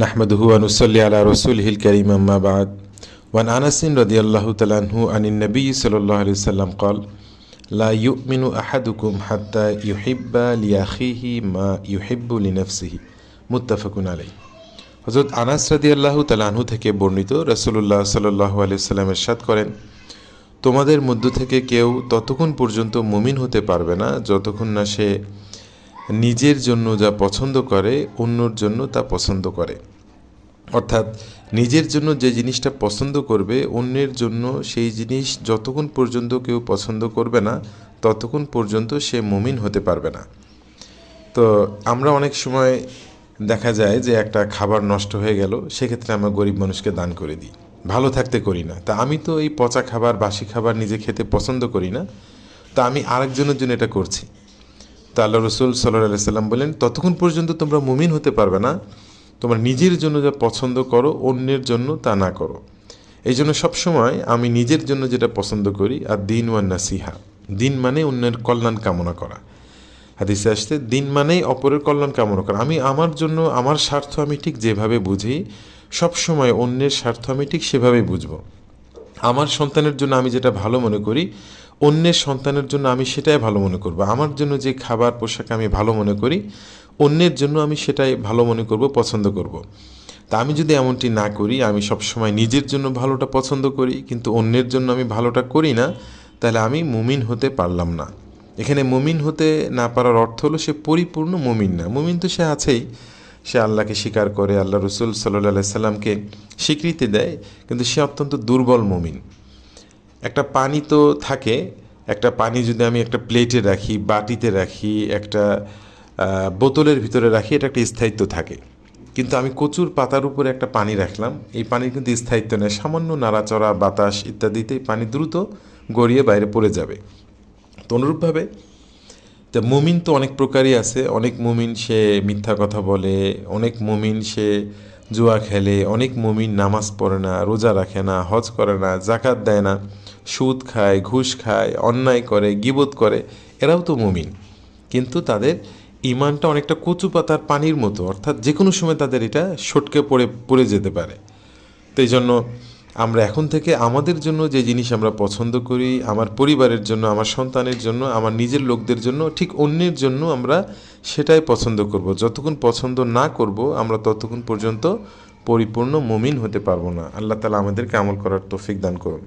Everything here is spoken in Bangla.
نحمده ونصلي على رسوله الكريم রসুল হিল করিম আম্মাবাদ ওয়ান আনাসিন تعالى عنه তালাহু النبي নবী সাল্লাহ عليه وسلم কল লা يؤمن আহাদুকুম حتى يحب লিয়াখিহি মা يحب لنفسه. মুত্তাফাকুন عليه. হজরত আনাস রাদি আল্লাহ তালাহু থেকে বর্ণিত রসুল্লাহ সাল্লাহ আলিয়াল্লামের সাদ করেন, তোমাদের মধ্য থেকে কেউ ততক্ষণ পর্যন্ত মুমিন হতে পারবে না, যতক্ষণ না সে নিজের জন্য যা পছন্দ করে, অন্যর জন্য তা পছন্দ করে। অর্থাৎ নিজের জন্য যে জিনিসটা পছন্দ করবে, অন্যের জন্য সেই জিনিস যতক্ষণ পর্যন্ত কেউ পছন্দ করবে না, ততক্ষণ পর্যন্ত সে মুমিন হতে পারবে না। তো আমরা অনেক সময় দেখা যায় যে একটা খাবার নষ্ট হয়ে গেল, সেক্ষেত্রে আমরা গরিব মানুষকে দান করে দিই। ভালো থাকতে করি না। তা আমি তো এই পচা খাবার, বাসি খাবার নিজে খেতে পছন্দ করি না। তা আমি আরেকজনের জন্য এটা করছি। তা আল্লাহ রসুল সাল্লাহ সাল্লাম বলেন, ততক্ষণ পর্যন্ত তোমরা মুমিন হতে পারবে না। তোমরা নিজের জন্য যা পছন্দ করো, অন্যের জন্য তা না করো। এই জন্য সবসময় আমি নিজের জন্য যেটা পছন্দ করি, আর দিন ওয়ান নাসিহা। দিন মানে অন্যের কল্যাণ কামনা করা। হাদিসে আসতে দিন মানেই অপরের কল্যাণ কামনা করা। আমি আমার জন্য, আমার স্বার্থ আমি ঠিক যেভাবে বুঝি, সবসময় অন্যের স্বার্থ আমি ঠিক সেভাবেই বুঝব। আমার সন্তানের জন্য আমি যেটা ভালো মনে করি অন্যের সন্তানের জন্য আমি সেটাই ভালো মনে করব। আমার জন্য যে খাবার পোশাক আমি ভালো মনে করি, অন্যের জন্য আমি সেটাই ভালো মনে করব, পছন্দ করব। তা আমি যদি এমনটি না করি, আমি সবসময় নিজের জন্য ভালোটা পছন্দ করি, কিন্তু অন্যের জন্য আমি ভালোটা করি না, তাহলে আমি মুমিন হতে পারলাম না। এখানে মুমিন হতে না পারার অর্থ হলো সে পরিপূর্ণ মুমিন না। মুমিন তো সে আছেই। সে আল্লাহকে স্বীকার করে, আল্লাহ রসুল সাল্লাহ সাল্লামকে স্বীকৃতি দেয়, কিন্তু সে অত্যন্ত দুর্বল মুমিন। একটা পানি তো থাকে, একটা পানি যদি আমি একটা প্লেটে রাখি, বাটিতে রাখি, একটা বোতলের ভিতরে রাখি, এটা একটা স্থায়িত্ব থাকে। কিন্তু আমি কচুর পাতার উপরে একটা পানি রাখলাম, এই পানির কিন্তু স্থায়িত্ব নেই। সামান্য নাড়াচড়া, বাতাস ইত্যাদিতে পানি দ্রুত গড়িয়ে বাইরে পড়ে যাবে। তো অনুরূপভাবে, তা মুমিন তো অনেক প্রকারই আছে। অনেক মুমিন সে মিথ্যা কথা বলে, অনেক মুমিন সে জুয়া খেলে, অনেক মুমিন নামাজ পড়ে না, রোজা রাখে না, হজ করে না জাকাত দেয় না, সুদ খায়, ঘুষ খায়, অন্যায় করে, গিবত করে, এরাও তো মমিন। কিন্তু তাদের ইমানটা অনেকটা কচু পাতার পানির মতো, অর্থাৎ যে কোনো সময় তাদের এটা সটকে পড়ে পড়ে যেতে পারে। তো এই জন্য আমরা এখন থেকে আমাদের জন্য যে জিনিস আমরা পছন্দ করি, আমার পরিবারের জন্য, আমার সন্তানের জন্য, আমার নিজের লোকদের জন্য, ঠিক অন্যের জন্য আমরা সেটাই পছন্দ করব। যতক্ষণ পছন্দ না করব, আমরা ততক্ষণ পর্যন্ত পরিপূর্ণ মমিন হতে পারব না। আল্লাহ তালা আমাদেরকে আমল করার তৌফিক দান করুন।